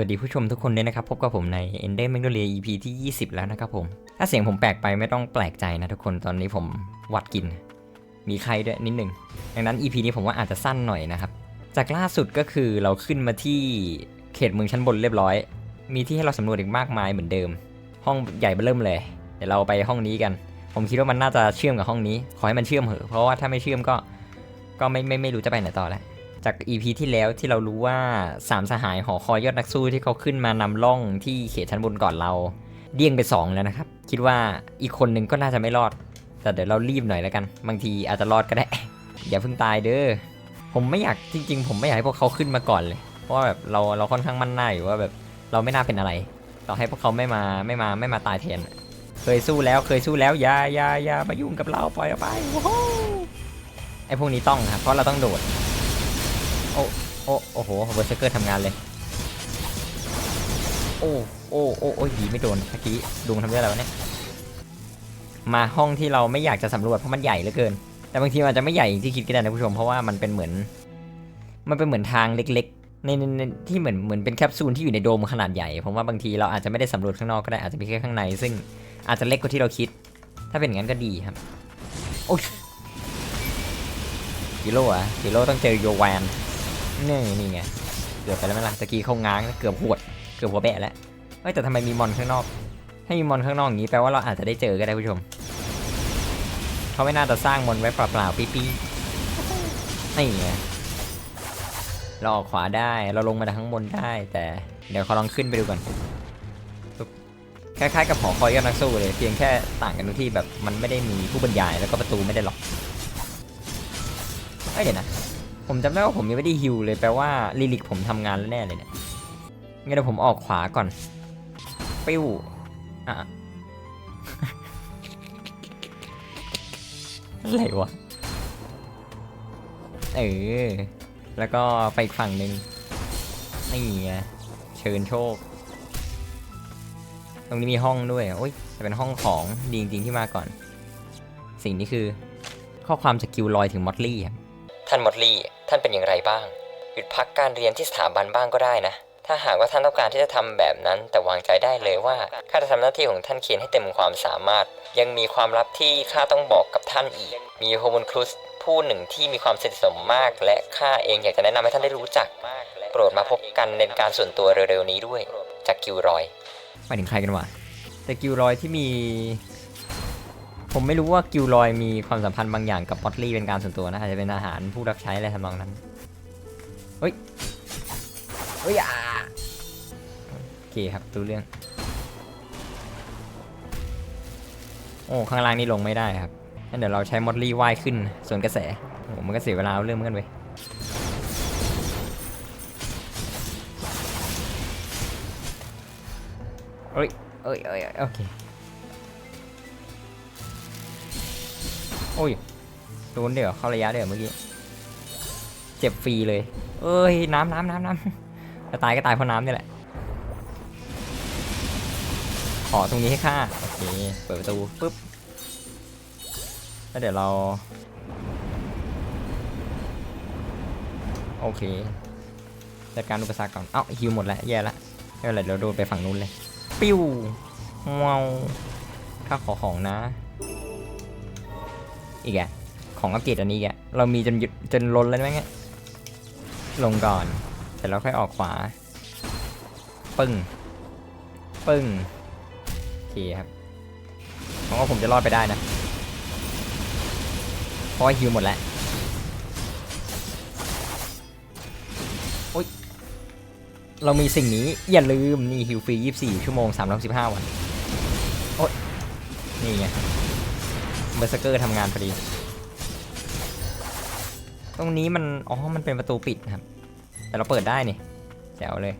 วัสดีผู้ชมทุกคนด้วยนะครับ พบกับผมใน Ender Magnolia EP ที่ 20 แล้วนะครับผม ถ้าเสียงผมแปลกไปไม่ต้องแปลกใจนะทุกคนตอนนี้ผมหวัดกิน มีไข้ด้วยนิดหนึ่งดังนั้น EP นี้ผมว่าอาจจะสั้นหน่อยนะครับ จากล่าสุดก็คือเราขึ้นมาที่เขตเมืองชั้นบนเรียบร้อย มีที่ให้เราสำรวจอีกมากมายเหมือนเดิม ห้องใหญ่เบ้อเริ่มเลย เดี๋ยวเราไปห้องนี้กัน ผมคิดว่ามันน่าจะเชื่อมกับห้องนี้ ขอให้มันเชื่อมเหอะเพราะว่าถ้าไม่เชื่อมก็ก็ไม่ไม่ไม่รู้จะไปไหนต่อแล้ว จาก EP ที่แล้วที่เรารู้ว่าสามสหายหอคอยยอดนักสู้ที่เขาขึ้นมานำล่องที่เขตชั้นบนก่อนเราเดี้ยงไปสองแล้วนะครับ คิดว่าอีกคนนึงก็น่าจะไม่รอด แต่เดี๋ยวเรารีบหน่อยแล้วกัน บางทีอาจจะรอดก็ได้ อย่าเพิ่งตายเด้อผมไม่อยากจริง ๆ ผมไม่อยากให้พวกเขาขึ้นมาก่อนเลย เพราะแบบเราเราค่อนข้างมั่นหน้าอยู่ว่าแบบเราไม่น่าเป็นอะไร ต่อให้พวกเขาไม่มาไม่มาไม่มาตายแทนเคยสู้แล้วเคยสู้แล้วอย่าอย่าอย่ามายุ่งกับเราปล่อยออกไปโอ้โหไอพวกนี้ต้องครับเพราะเราต้องโดด อ้โอ้โอ้โหเบอร์เซเกอร์ทำงานเลย โอ้โอ้โอ้โอ้ยหีไม่โดนเมื่อกี้ดุงทำได้แล้วะเนี่ยมาห้องที่เราไม่อยากจะสำรวจเพราะมันใหญ่เหลือเกิน แต่บางทีมันอาจจะไม่ใหญ่อย่างที่คิดก็ได้นะผู้ชมเพราะว่ามันเป็นเหมือน มันเป็นเหมือนทางเล็กๆในในในที่เหมือนเหมือนเป็นแคปซูลที่อยู่ในโดมขนาดใหญ่ผมว่าบางทีเราอาจจะไม่ได้สำรวจข้างนอกก็ได้อาจจะมีแค่ข้างใน ซึ่งอาจจะเล็กกว่าที่เราคิด ถ้าเป็นอย่างนั้นก็ดีครับโอ้ยกิโลอะกิโลต้องเจอโยแวน นี่นี่ไงเกือบไปแล้วไหมล่ะตะกี้เขาง้างเกือบหวดเกือบหัวแบะแล้วเอ้ยแต่ทำไมมีมอนข้างนอก ให้มีมอนข้างนอกอย่างนี้แปลว่าเราอาจจะได้เจอก็ได้ผู้ชมเขาไม่น่าจะสร้างมอนไว้เปล่าๆปี้ๆนี่ไงเราออกขวาได้เราลงมาจากข้างบนได้ แต่เดี๋ยวเขาลองขึ้นไปดูก่อนคล้ายๆกับหอคอยยอดนักสู้เลยเพียงแค่ต่างกันตรงที่แบบมันไม่ได้มีผู้บรรยายแล้วก็ประตูไม่ได้ล็อกเอ้ยเดี๋ยวนะ ผมจำได้ว่าผมยังไม่ได้ฮิวเลยแปลว่าลิลิกผมทำงานแล้วแน่เลยเนี่ยงั้นเดี๋ยวผมออกขวาก่อน ปิ้วอะอะไรวะ เออ แล้วก็ไปอีกฝั่งหนึ่งนี่ไงเชิญโชค ตรงนี้มีห้องด้วย โอ้ยจะเป็นห้องของดีจริงๆที่มาก่อน สิ่งนี้คือ ข้อความสกิลลอยถึงมอตลี่ครับท่านมอดลี่ ท่านเป็นอย่างไรบ้าง หยุดพักการเรียนที่สถาบันบ้างก็ได้นะ ถ้าหากว่าท่านต้องการที่จะทำแบบนั้น แต่วางใจได้เลยว่าข้าจะทำหน้าที่ของท่านเขียนให้เต็มความสามารถ ยังมีความลับที่ข้าต้องบอกกับท่านอีก มีโฮมุนคลุสผู้หนึ่งที่มีความสนิทสนมมาก และข้าเองอยากจะแนะนำให้ท่านได้รู้จัก โปรดมาพบกันในการส่วนตัวเร็วๆนี้ด้วย จากกิวรอยหมายถึงใครกันวะแต่กิวรอยที่มี ผมไม่รู้ว่ากิลลอยมีความสัมพันธ์บางอย่างกับมอตลี่เป็นการส่วนตัวนะอาจจะเป็นอาหารผู้รับใช้อะไรทำนองนั้น เฮ้ย เฮ้ยอ่าโอเคครับรู้เรื่อง โอ้ข้างล่างนี่ลงไม่ได้ครับงั้นเดี๋ยวเราใช้มอตลี่ว่ายขึ้นส่วนกระแสโอ้มันก็เสียเวลาเอาเรื่องเหมือนกันเว้ยเอ้ยเอ้ยเอ้ยโอเค โอ้ยโดนเดี๋ยวเข้าระยะเดี๋ยวเมื่อกี้ เจ็บฟรีเลย เอ้ย น้ำน้ำน้ำน้ำจะตายก็ตายเพราะน้ำนี่แหละ ขอตรงนี้ให้ค่าโอเค เปิดประตูปุ๊บ แล้วเดี๋ยวเรา โอเค จัดการอุปสรรคก่อน เอ้าฮิวหมดแล้ว แย่ละไม่เป็นไรเดี๋ยวโดนไปฝั่งนู้นเลย ปิ้วว้าวข้าขอของนะ อีกอะของอัปเกรดอันนี้อีกอะเรามีจนหยุดจนล้นแล้วไหมเนี่ยลงก่อนเสร็จแล้วค่อยออกขวา ปึ้ง ปึ้งโอเคครับผมว่าผมจะรอดไปได้นะ เพราะว่าฮิวหมดแล้วโอ๊ยเรามีสิ่งนี้อย่าลืม นี่ฮิวฟรี 24 ชั่วโมง 315 วัน โอ๊ยนี่ไง เบอร์สเกอร์ทำงานพอดี ตรงนี้มัน อ๋อ มันเป็นประตูปิดครับ แต่เราเปิดได้นี่แจ๋วเลย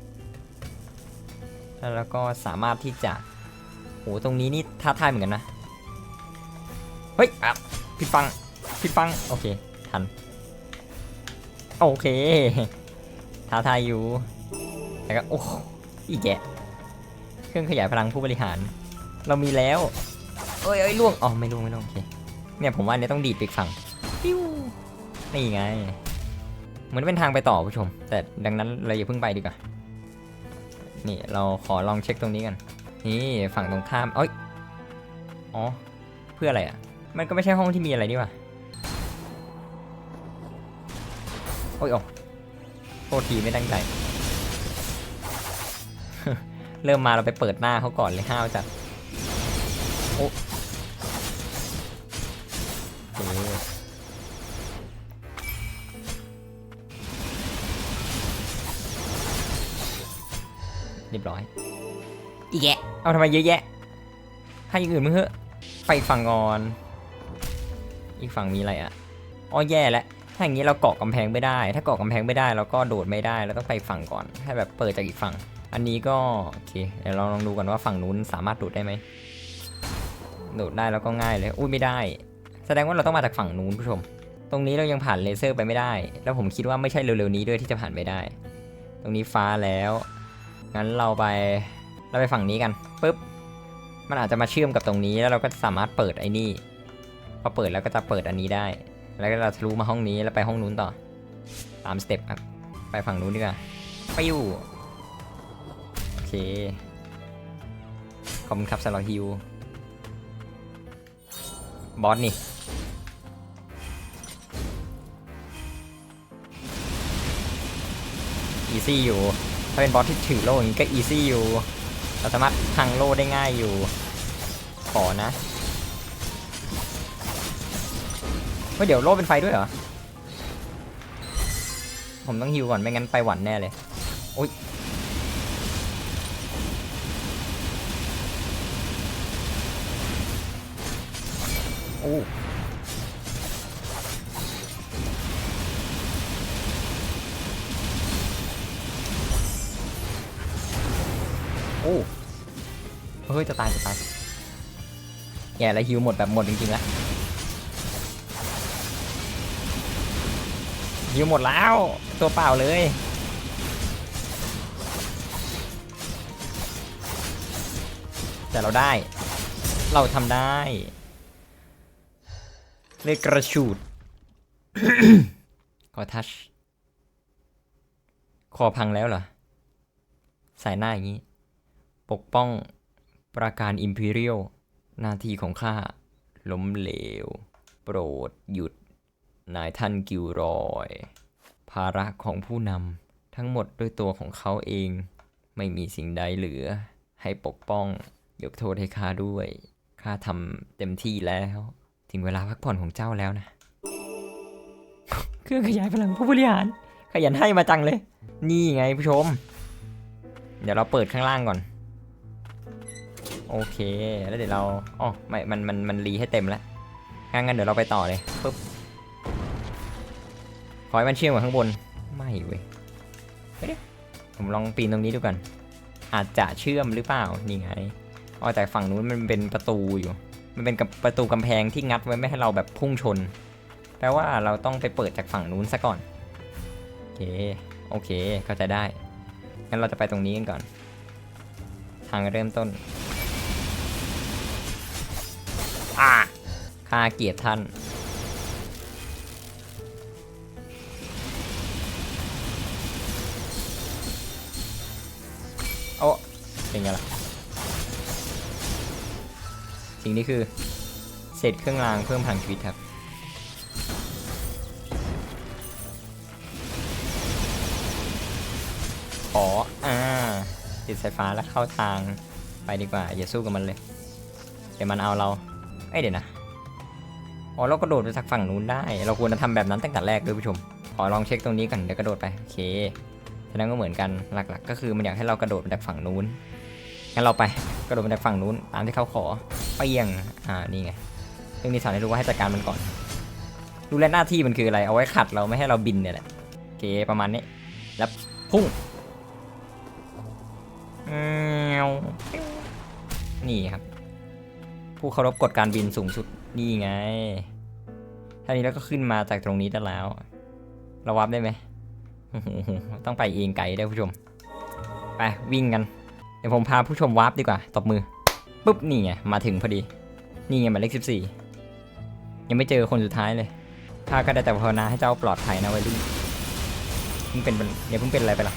แล้วก็สามารถที่จะโหตรงนี้นี่ท้าทายเหมือนกันนะ เฮ้ยอะผิดฟังผิดฟัง โอเค ทัน โอเค ท้าทายอยู่ แล้วก็ โอ้ อีกแกะ เครื่องขยายพลังผู้บริหาร เรามีแล้ว อ้ยเอ้ยล่วงอ๋อไม่ล่วงไม่ล่วงโอเคเนี่ยผมว่าอันนี้ต้องดีดไปอีกฝั่งปิ้วนี่ไงเหมือนเป็นทางไปต่อผู้ชม แต่ดังนั้นเราอย่าเพิ่งไปดีกว่านี่เราขอลองเช็คตรงนี้กันนี่ฝั่งตรงข้ามเอ้ยอ๋อเพื่ออะไรอะ มันก็ไม่ใช่ห้องที่มีอะไรนี่หว่าโอ้ยโอ้โทษทีไม่ตั้งใจ เริ่มมาเราไปเปิดหน้าเขาก่อนเลยห้าวจัด รียบร้อย อีกแยะ เอาทำไมเยอะแยะ ให้อย่างอื่นมึงเหอะไปอีกฝั่งก่อน อีกฝั่งมีอะไรอะอ๋อแย่แล้วถ้าอย่างนี้เราเกาะกำแพงไม่ได้ ถ้าเกาะกำแพงไม่ได้เราก็โดดไม่ได้เราต้องไปฝั่งก่อน ให้แบบเปิดจากอีกฝั่ง อันนี้ก็โอเคเดี๋ยวเราลองดูกันว่าฝั่งนู้นสามารถโดดได้ไหมโดดได้แล้วก็ง่ายเลย อุ้ยไม่ได้ แสดงว่าเราต้องมาจากฝั่งนู้นผู้ชม ตรงนี้เรายังผ่านเลเซอร์ไปไม่ได้ แล้วผมคิดว่าไม่ใช่เร็วๆนี้ด้วยที่จะผ่านไปได้ ตรงนี้ฟ้าแล้ว งั้นเราไปเราไปฝั่งนี้กันปุ๊บมันอาจจะมาเชื่อมกับตรงนี้แล้วเราก็สามารถเปิดไอ้นี่พอเปิดแล้วก็จะเปิดอันนี้ได้ แล้วก็เราทะลุมาห้องนี้แล้วไปห้องนู้นต่อตามสเต็ปครับไปฝั่งนู้นดีกว่าไปอยู่โอเคขอบคุณครับสำหรับฮิวบอสนี่อีซี่อยู่าเป็นบอสที่ถือโล่อย่างนี้ก็อีซี่อยู่ เราสามารถพังโล่ได้ง่ายอยู่ ขอนะเฮ้ยเดี๋ยวโล่เป็นไฟด้วยเหรอ ผมต้องฮิวก่อนไม่งั้นไปหวันแน่เลยโอ้ยโอ้ อ้เฮ้ยจะตายจะตายแย่แล้วฮิวหมดแบบหมดจริงๆแล้วฮิวหมดแล้วตัวเปล่าเลยแต่เราได้ เราทำได้เลยกระชูด ขอทัช คอพังแล้วเหรอใส่หน้าอย่างนี้ ปกป้องประการอิมพีเรียลหน้าที่ของข้าล้มเหลว โปรดหยุด นายท่านกิลรอย ภาระของผู้นำทั้งหมดด้วยตัวของเขาเอง ไม่มีสิ่งใดเหลือ ให้ปกป้อง ยกโทษให้ข้าด้วยข้าทำเต็มที่แล้ว ถึงเวลาพักผ่อนของเจ้าแล้วนะ เครื่องขยายพลังผู้บริหาร ขยันให้มาจังเลย นี่ไงผู้ชม เดี๋ยวเราเปิดข้างล่างก่อน โอเค แล้วเดี๋ยวเราอ๋อไม่ มัน มัน มันรีให้เต็มแล้วงั้นงั้นเดี๋ยวเราไปต่อเลยปุ๊บขอให้มันเชื่อมกับข้างบน ไม่เว้ยเฮ้ยผมลองปีนตรงนี้ดูกัน อาจจะเชื่อมหรือเปล่า นี่ไงอ๋อแต่ฝั่งนู้นมันเป็นประตูอยู่ มันเป็นกับประตูกำแพงที่งัดไว้ไม่ให้เราแบบพุ่งชน แปลว่าเราต้องไปเปิดจากฝั่งนู้นซะก่อน โอเค โอเค เข้าใจได้ งั้นเราจะไปตรงนี้กันก่อน ทางเริ่มต้น ข้าเกียดท่าน โอ้เป็นไงล่ะ สิ่งนี้คือเศษเครื่องรางเพิ่มพลังชีวิตครับขออ่า ติดสายฟ้าแล้วเข้าทางไปดีกว่า อย่าสู้กับมันเลย เดี๋ยวมันเอาเรา เอ้ยเดี๋ยวนะ อ๋อเรากระโดดไปจากฝั่งนู้นได้ เราควรจะทำแบบนั้นตั้งแต่แรกด้วยผู้ชม ขอลองเช็คตรงนี้ก่อนเดี๋ยวกระโดดไปโอเคแสดงก็เหมือนกันหลักๆ ก็คือมันอยากให้เรากระโดดมาจากฝั่งนู้นงั้นเราไปกระโดดมาจากฝั่งนู้นตามที่เขาขอเปียงอ่านี่ไงเรื่องนี้สอนให้รู้ว่าให้จัดการมันก่อนดูแลหน้าที่มันคืออะไรเอาไว้ขัดเราไม่ให้เราบินเนี่ยแหละโอเคประมาณนี้แล้วพุ่งนี่ครับ ผู้เคารพกฎการบินสูงสุด นี่ไงท่านี้แล้วก็ขึ้นมาจากตรงนี้ได้แล้ว เราวับได้ไหม ต้องไปเองไกลได้ผู้ชม ไปวิ่งกัน เดี๋ยวผมพาผู้ชมวาร์ปดีกว่า ตบมือ ปุ๊บนี่ไง มาถึงพอดี นี่ไงหมายเลขสิบสี่ ยังไม่เจอคนสุดท้ายเลยข้าก็ได้แต่ภาวนาให้เจ้าปลอดภัยนะวัยรุ่นเพิ่งเป็นเดี๋ยวเพิ่งเป็นอะไรไปหรอ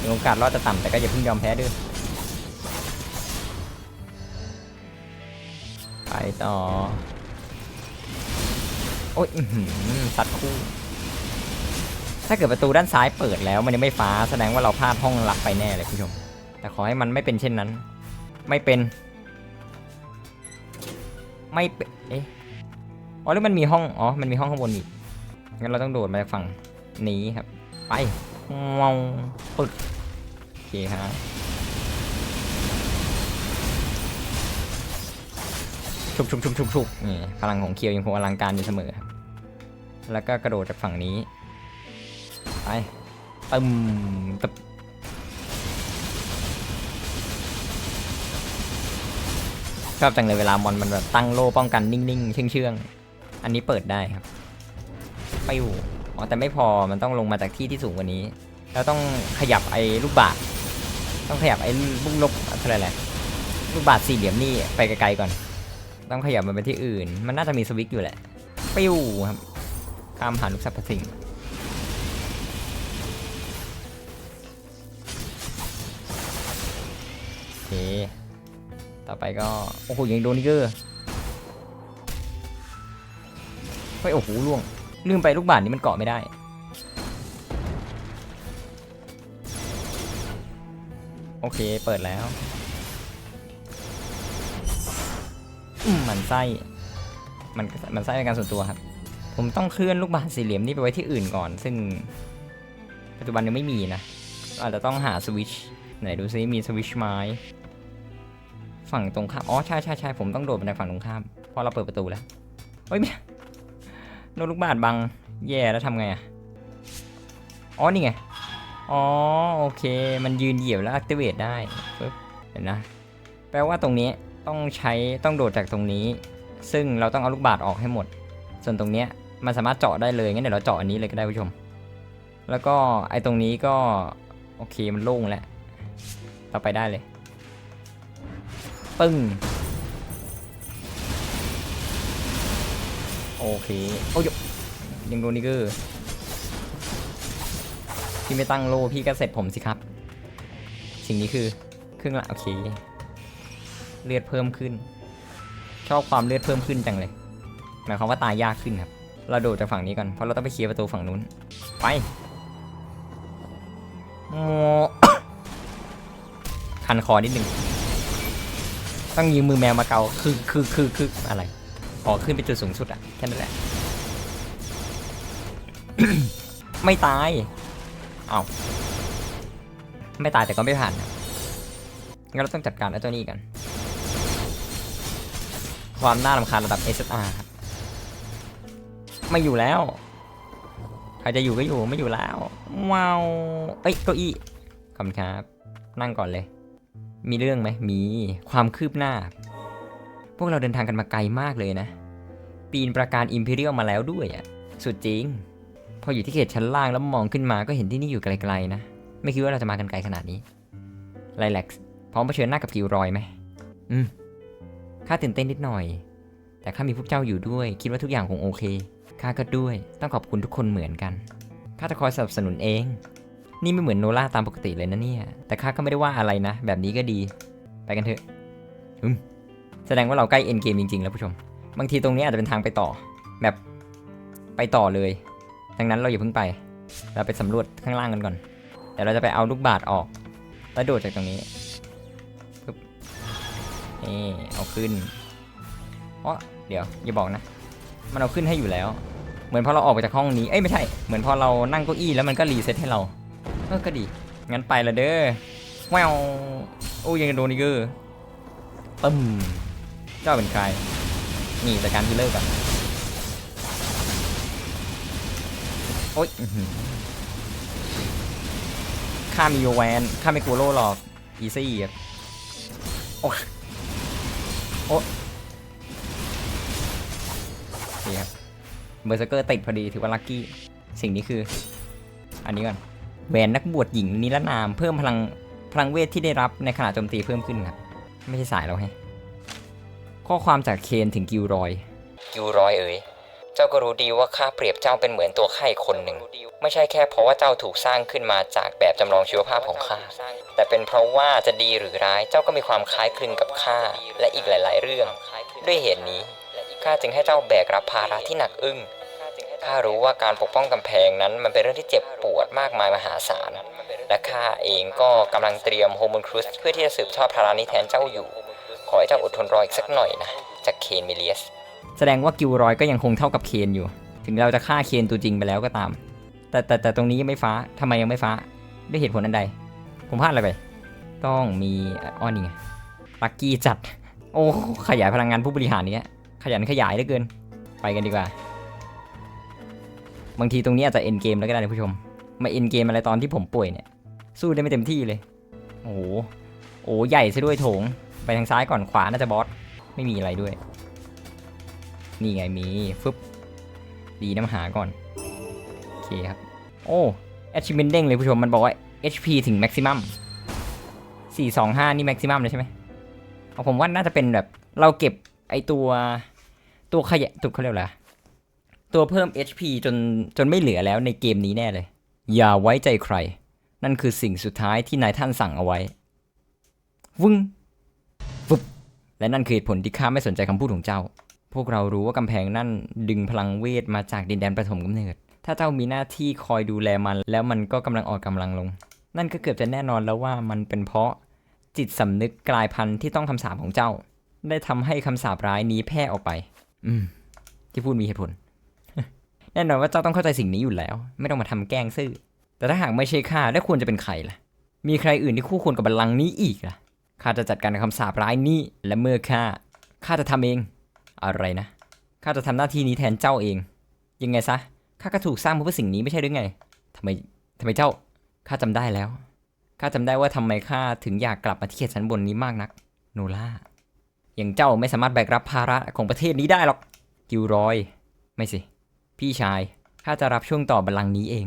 มีโอกาสรอดจะต่ำแต่ก็อย่าเพิ่งยอมแพ้ด้วย ไปต่อ โอ้ยสัตว์คู่ ถ้าเกิดประตูด้านซ้ายเปิดแล้วมันยังไม่ฟ้าแสดงว่าเราพลาดห้องหลักไปแน่เลยคุณผู้ชม แต่ขอให้มันไม่เป็นเช่นนั้น ไม่เป็น ไม่เป็นเอ๊ะอ๋อหรือมันมีห้อง อ๋อ มันมีห้องข้างบนอีก งั้นเราต้องโดดมาจากฝั่งนี้ครับ ไปงงปึกโอเคครับ ชุบชุบชุบชุบชุบนี่พลังของเคียวยังคงอลังการอยู่เสมอครับแล้วก็กระโดดจากฝั่งนี้ ไปตึมตึบชอบจังเลยเวลามอนมันแบบตั้งโล่ป้องกันนิ่งๆ เชื่องๆ อันนี้เปิดได้ครับปิ้วอ๋อแต่ไม่พอมันต้องลงมาจากที่ที่สูงกว่านี้ แล้วต้องขยับไอ้ลูกบาศต้องขยับไอ้ลูกลบอะไรแหละลูกบาศสี่เหลี่ยมนี่ไปไกลๆก่อน ต้องขยับมันไปที่อื่น มันน่าจะมีสวิตช์อยู่แหละ ปิ้วครับข้ามผ่านลูกสรรพสิ่งโอเค ต่อไปก็ โอ้โหยังโดนนิกเกอร์เฮ้ยโอ้โหล่วง ลืมไปลูกบาศนี้มันเกาะไม่ได้โอเค เปิดแล้ว มันไส้ มันมันไส้ในการส่วนตัวครับ ผมต้องเคลื่อนลูกบาศก์สี่เหลี่ยมนี่ไปไว้ที่อื่นก่อน ซึ่ง ปัจจุบันยังไม่มีนะ อาจจะต้องหาสวิชไหนดูซิมีสวิชไหม้ฝั่งตรงข้าม อ๋อใช่ใช่ใช่ผมต้องโดดไปในฝั่งตรงข้ามเพราะเราเปิดประตูแล้ว เฮ้ยไม่โดนลูกบาศก์บัง แย่แล้วทำไงอะ อ๋อนี่ไง อ๋อโอเค มันยืนเหยียบแล้ว activate ได้ปึ๊บเห็นนะ แปลว่าตรงนี้ ต้องใช้ต้องโดดจากตรงนี้ ซึ่งเราต้องเอาลูกบาศก์ออกให้หมด ส่วนตรงเนี้ยมันสามารถเจาะได้เลยงั้นเดี๋ยวเราเจาะอันนี้เลยก็ได้ผู้ชม แล้วก็ไอ้ตรงนี้ก็โอเคมันโล่งแล้วเราไปได้เลยปึ้งโอเคโอ้ยยังโดนนิกเกอร์พี่ไม่ตั้งโลพี่ก็เสร็จผมสิครับ สิ่งนี้คือครึ่งละโอเค เลือดเพิ่มขึ้น ชอบความเลือดเพิ่มขึ้นจังเลย หมายความว่าตายยากขึ้นครับ เราโดดจากฝั่งนี้ก่อน เพราะเราต้องไปเคลียร์ประตูฝั่งนู้น ไปโมคันคอนิดนึง ต้องยืมมือแมวมาเกา คือคือคือคืออะไร ขอขึ้นไปจุดสูงสุดอะแค่นั้นแหละ ไม่ตาย เอาไม่ตายแต่ก็ไม่ผ่านงั้นเราต้องจัดการไอ้ตัวนี้กัน ความน่ารำคาญระดับ SSR ครับไม่อยู่แล้ว ใครจะอยู่ก็อยู่ไม่อยู่แล้วว้าวเอ้ยเก้าอี้ขอบคุณครับ นั่งก่อนเลย มีเรื่องไหมมีความคืบหน้า พวกเราเดินทางกันมาไกลมากเลยนะ ปีนประการอิมพีเรียลมาแล้วด้วยอะสุดจริง พออยู่ที่เขตชั้นล่างแล้วมองขึ้นมาก็เห็นที่นี่อยู่ไกลๆนะ ไม่คิดว่าเราจะมากันไกลขนาดนี้ไลแล็กซ์พร้อมเผชิญหน้ากับกิวรอยไหมอืม ข้าตื่นเต้นนิดหน่อย แต่ข้ามีพวกเจ้าอยู่ด้วย คิดว่าทุกอย่างคงโอเค ข้าก็ด้วย ต้องขอบคุณทุกคนเหมือนกัน ข้าจะคอยสนับสนุนเอง นี่ไม่เหมือนโนล่าตามปกติเลยนะเนี่ย แต่ข้าก็ไม่ได้ว่าอะไรนะ แบบนี้ก็ดี ไปกันเถอะอืมแสดงว่าเราใกล้เอ็นเกมจริงๆ แล้วผู้ชม บางทีตรงนี้อาจจะเป็นทางไปต่อ แบบไปต่อเลย ดังนั้นเราอย่าเพิ่งไป เราไปสำรวจข้างล่างกันก่อนเดี๋ยวเราจะไปเอาลูกบาศก์ออก แล้วโดดจากตรงนี้ นี่เอาขึ้นอ๋อเดี๋ยวอย่าบอกนะ มันเอาขึ้นให้อยู่แล้ว เหมือนพอเราออกไปจากห้องนี้ เอ้ยไม่ใช่ เหมือนพอเรานั่งเก้าอี้แล้วมันก็รีเซ็ตให้เรา เออก็ดี งั้นไปละเด้อแววโอ้ยยังโดนอีกเกอร์ตึ้มเจ้าเป็นใคร นี่จัดการฮิลเลอร์ก่อนโอ๊ยอื้อหือข้ามีโยแวนข้าไม่กลัวโล่หรอก อีซี่อะโอ้ โอ้นี่ครับเบอร์เซอร์เกอร์ติดพอดีถือว่าลัคกี้ สิ่งนี้คือ อันนี้ก่อนแหวนนักบวชหญิงนิรนาม เพิ่มพลังพลังเวทที่ได้รับในขณะโจมตีเพิ่มขึ้นครับไม่ใช่สายเราให้ข้อความจากเคนถึงกิวรอย กิวรอยเอ๋ย เจ้าก็รู้ดีว่าข้าเปรียบเจ้าเป็นเหมือนตัวข้าอีกคนหนึ่ง ไม่ใช่แค่เพราะว่าเจ้าถูกสร้างขึ้นมาจากแบบจำลองชีวภาพของข้า แต่เป็นเพราะว่าจะดีหรือร้ายเจ้าก็มีความคล้ายคลึงกับข้าและอีกหลาย ๆ เรื่อง ด้วยเหตุนี้ข้าจึงให้เจ้าแบกรับภาระที่หนักอึ้งข้ารู้ว่าการปกป้องกำแพงนั้นมันเป็นเรื่องที่เจ็บปวดมากมายมหาศาลและข้าเองก็กำลังเตรียมโฮมูนครูสเพื่อที่จะสืบทอดภาระนี้แทนเจ้าอยู่ ขอให้เจ้าอดทนรออีกสักหน่อยนะจากเคนมิเลียส แสดงว่ากิลรอยก็ยังคงเท่ากับเคนอยู่ ถึงเราจะฆ่าเคนตัวจริงไปแล้วก็ตาม แต่แต่แต่ตรงนี้ยังไม่ฟ้าทำไมยังไม่ฟ้าด้วยเหตุผลอันใด ผมพลาดอะไรไป ต้องมีอ้อนี่ไงลักกี้จัด โอ้ขยายพลังงานผู้บริหารเนี้ย ขยันขยายเหลือเกิน ไปกันดีกว่า บางทีตรงนี้อาจจะเอ็นเกมแล้วก็ได้นะผู้ชม มาเอ็นเกมอะไรตอนที่ผมป่วยเนี่ย สู้ได้ไม่เต็มที่เลย โอ้โห โอ้ใหญ่ซะด้วยโถง ไปทางซ้ายก่อนขวาน่าจะบอส ไม่มีอะไรด้วย นี่ไงมีฟึบดีน้ำหาก่อน โอเคครับ โอ้ achievement เด้งเลยผู้ชมมันบอกว่า HP ถึง maximum 425 นี่ maximum เลยใช่ไหมเอาผมว่าน่าจะเป็นแบบเราเก็บไอตัวตัวขยะตัวเขาเรียกอะไรอตัวเพิ่ม HP จนจนไม่เหลือแล้วในเกมนี้แน่เลย อย่าไว้ใจใคร นั่นคือสิ่งสุดท้ายที่นายท่านสั่งเอาไว้ วึ้งฟึบและนั่นคือเหตุผลที่ข้าไม่สนใจคำพูดของเจ้า พวกเรารู้ว่ากำแพงนั่นดึงพลังเวทมาจากดินแดนประถมกำเนิด ถ้าเจ้ามีหน้าที่คอยดูแลมัน แล้วมันก็กำลังอ่อนกำลังลง นั่นก็เกือบจะแน่นอนแล้วว่ามันเป็นเพราะจิตสำนึกกลายพันธุ์ที่ต้องคำสาปของเจ้า ได้ทำให้คำสาปร้ายนี้แพร่ออกไป อืม ที่พูดมีเหตุผล แน่นอนว่าเจ้าต้องเข้าใจสิ่งนี้อยู่แล้ว ไม่ต้องมาทำแกล้งซื่อ แต่ถ้าหากไม่ใช่ข้าแล้วควรจะเป็นใครล่ะ มีใครอื่นที่คู่ควรกับบัลลังก์นี้อีกล่ะข้าจะจัดการกับคำสาปร้ายนี้และเมื่อข้าข้าจะทำเอง อะไรนะ ข้าจะทำหน้าที่นี้แทนเจ้าเอง ยังไงซะ ข้าก็ถูกสร้างมาเพื่อสิ่งนี้ไม่ใช่หรือไงทำไมทำไมเจ้า ข้าจำได้แล้ว ข้าจำได้ว่าทำไมข้าถึงอยากกลับมาที่เขตชั้นบนนี้มากนัก โนล่า อย่างเจ้าไม่สามารถแบกรับภาระของประเทศนี้ได้หรอก กิลรอย ไม่สิ พี่ชาย ข้าจะรับช่วงต่อบัลลังก์นี้เอง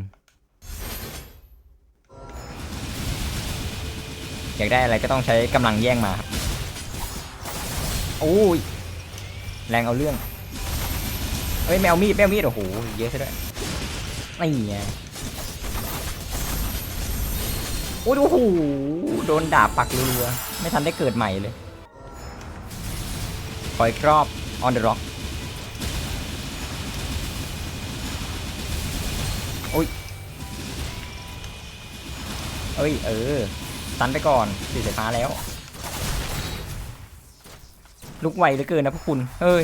อยากได้อะไรก็ต้องใช้กำลังแย่งมาครับโอ้ย แรงเอาเรื่องเฮ้ยแมวมีดแมวมีดโอ้โหเยอะซะด้วยไม่ไงโอ้ยโอ้โหโดนดาบปักรัวๆไม่ทันได้เกิดใหม่เลยคอยครอบ on the rock โอ้ยเอ้ย เออตันไปก่อนสีสายฟ้าแล้ว ลุกไวเหลือเกินนะพวกคุณเฮ้ย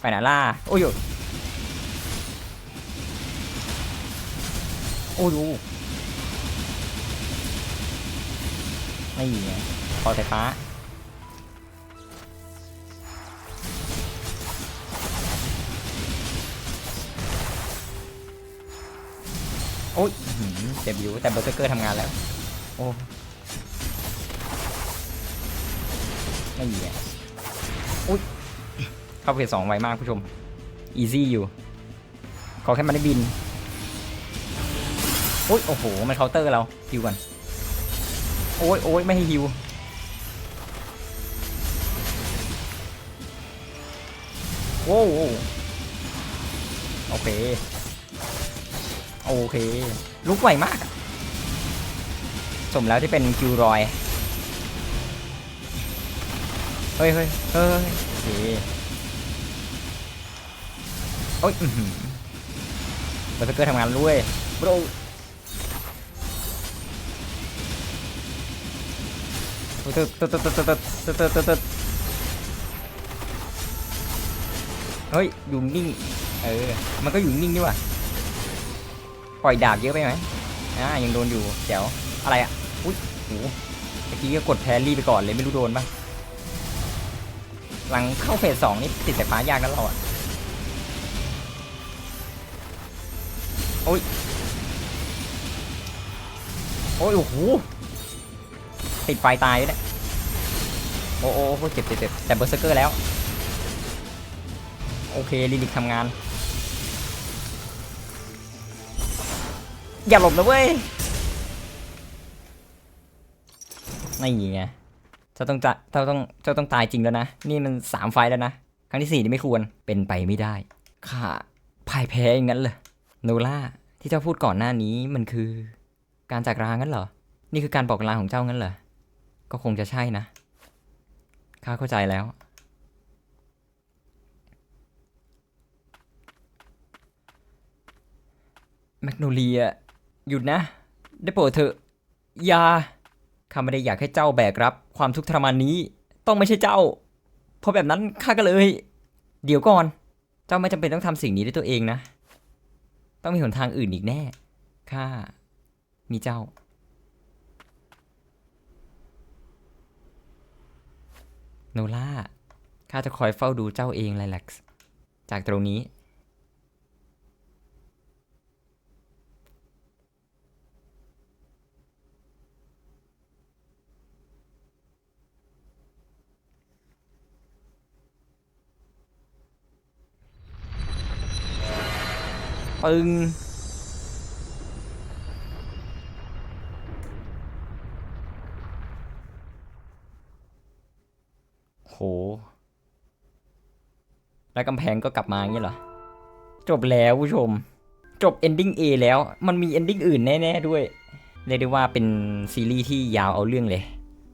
ไปไหนล่ะโอ้ยโอ้ยดูไม่มีไงคอสายฟ้า โอ้ยเจ็บอยู่แต่เบอร์เซอร์เกอร์ทำงานแล้ว โอ้ไม่มีอะอุ้ยเข้าเฟสสองไวมากผู้ชม อีซี่อยู่ ขอแค่มันได้บินโอ้ยโอ้โห มันเคาน์เตอร์เราฮิวกันโอ้ยโอ้ยไม่ให้ฮิวโว้โอเค อเค ลุกไวมาก สมแล้วที่เป็นกิลรอย เฮ้ยเฮ้ยเฮ้ยโอเคโอ้ยอือหือเบอร์เซอร์เกอร์ทำงานด้วยบรตึ๊ดตึ๊ดตึ๊ดตึ๊ดตึ๊ดตึ๊ดตึ๊ดตึ๊ดตึ๊ดเฮ้ยอยู่นิ่ง เออ มันก็อยู่นิ่งด้วยว่ะ ปล่อยดาบเยอะไปไหมอ่ายังโดนอยู่เดี๋ยวอะไรอะอุ้ยโหเมื่อกี้ก็กดแพรรี่ไปก่อนเลยไม่รู้โดนป่ะหลังเข้าเฟสสองนี่ติดสายฟ้ายากนะเราอะโอ้ยโอ้ยโอ้โหติดไฟตายเลยเนี่ยโอ้โอ้โอ้เจ็บเจ็บเจ็บแต่เบอร์เซอร์เกอร์แล้ว โอเคลิลิกทำงาน อย่าหลบนะเว้ยนี่ไงเจ้าต้องจะเจ้าต้องเจ้าต้องตายจริงแล้วนะ นี่มันสามไฟแล้วนะ ครั้งที่สี่นี่ไม่ควรเป็นไปไม่ได้ข้าพ่ายแพ้อย่างนั้นเหรอโนล่าที่เจ้าพูดก่อนหน้านี้มันคือ การจากรางั้นเหรอ นี่คือการบอกลาของเจ้างั้นเหรอ ก็คงจะใช่นะข้าเข้าใจแล้ว แมกโนเลีย หยุดนะ ได้โปรดเถอะอย่าข้าไม่ได้อยากให้เจ้าแบกรับ ความทุกข์ทรมานนี้ ต้องไม่ใช่เจ้า เพราะแบบนั้นข้าก็เลย เดี๋ยวก่อน เจ้าไม่จำเป็นต้องทำสิ่งนี้ด้วยตัวเองนะ ต้องมีหนทางอื่นอีกแน่ข้ามีเจ้า โนล่าข้าจะคอยเฝ้าดูเจ้าเองไลแล็กซ์จากตรงนี้ ปึงโห แล้วกำแพงก็กลับมาอย่างนี้เหรอ จบแล้วผู้ชม จบ ending A แล้ว มันมี ending อื่นแน่ ๆ ด้วย เรียกได้ว่าเป็นซีรีส์ที่ยาวเอาเรื่องเลย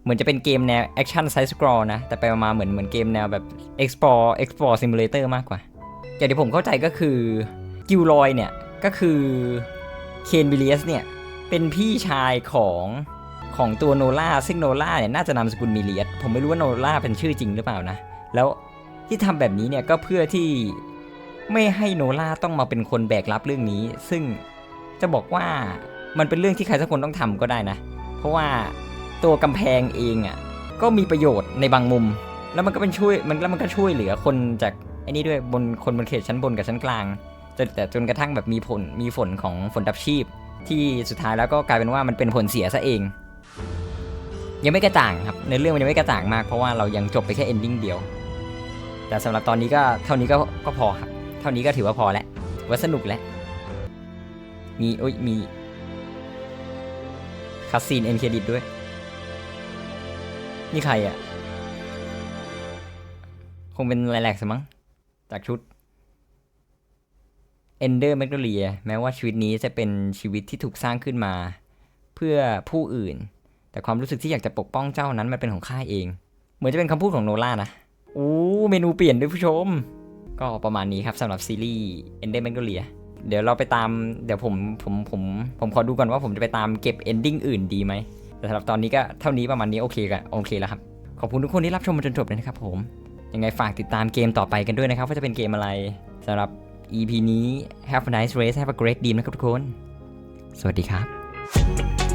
เหมือนจะเป็นเกมแนว action side scroll นะ แต่ไปมาเหมือนเหมือนเกมแนวแบบ explore explore simulator มากกว่าอย่างที่ผมเข้าใจก็คือ กิลลอยเนี่ย ก็คือเคนบิเลียสเนี่ย เป็นพี่ชายของของตัวโนล่าซึ่งโนล่าเนี่ยน่าจะนามสกุลมิเลียสผมไม่รู้ว่าโนล่าเป็นชื่อจริงหรือเปล่านะ แล้วที่ทำแบบนี้เนี่ยก็เพื่อที่ไม่ให้โนล่าต้องมาเป็นคนแบกรับเรื่องนี้ ซึ่งจะบอกว่ามันเป็นเรื่องที่ใครสักคนต้องทำก็ได้นะ เพราะว่าตัวกำแพงเองอะก็มีประโยชน์ในบางมุม แล้วมันก็เป็นช่วยมันแล้วมันก็ช่วยเหลือคนจากไอ้นี่ด้วยบนคนบนเขตชั้นบนกับชั้นกลาง จนแต่จนกระทั่งแบบมีผลมีฝนของฝนดับชีพ ที่สุดท้ายแล้วก็กลายเป็นว่ามันเป็นผลเสียซะเอง ยังไม่กระจ่างครับในเรื่องมันยังไม่กระจ่างมากเพราะว่าเรายังจบไปแค่เอนดิ้งเดียว แต่สำหรับตอนนี้ก็เท่านี้ก็ก็พอครับเท่านี้ก็ถือว่าพอแล้วว่าสนุกแล้วมีโอ้ยมีคัสซีนเอ็นเครดิตด้วย นี่ใครอะ คงเป็นไลแลกสมั้งจากชุด เอนเดอร์แมกโนเลียแม้ว่าชีวิตนี้จะเป็นชีวิตที่ถูกสร้างขึ้นมา เพื่อผู้อื่น แต่ความรู้สึกที่อยากจะปกป้องเจ้านั้นมันเป็นของข้าเอง เหมือนจะเป็นคำพูดของโนล่านะอู้เมนูเปลี่ยนด้วยผู้ชม ก็ประมาณนี้ครับสำหรับซีรีส์ Ender Magnolia เดี๋ยวเราไปตามเดี๋ยวผมผมผมผมขอดูก่อนว่าผมจะไปตามเก็บ ending อื่นดีไหมแต่สำหรับตอนนี้ก็เท่านี้ประมาณนี้โอเคกันโอเคแล้วครับ ขอบคุณทุกคนที่รับชมมาจนจบเลยนะครับผม ยังไงฝากติดตามเกมต่อไปกันด้วยนะครับว่าจะเป็นเกมอะไรสำหรับ EP นี้ Have a nice race Have a great dream นะครับทุกคน สวัสดีครับ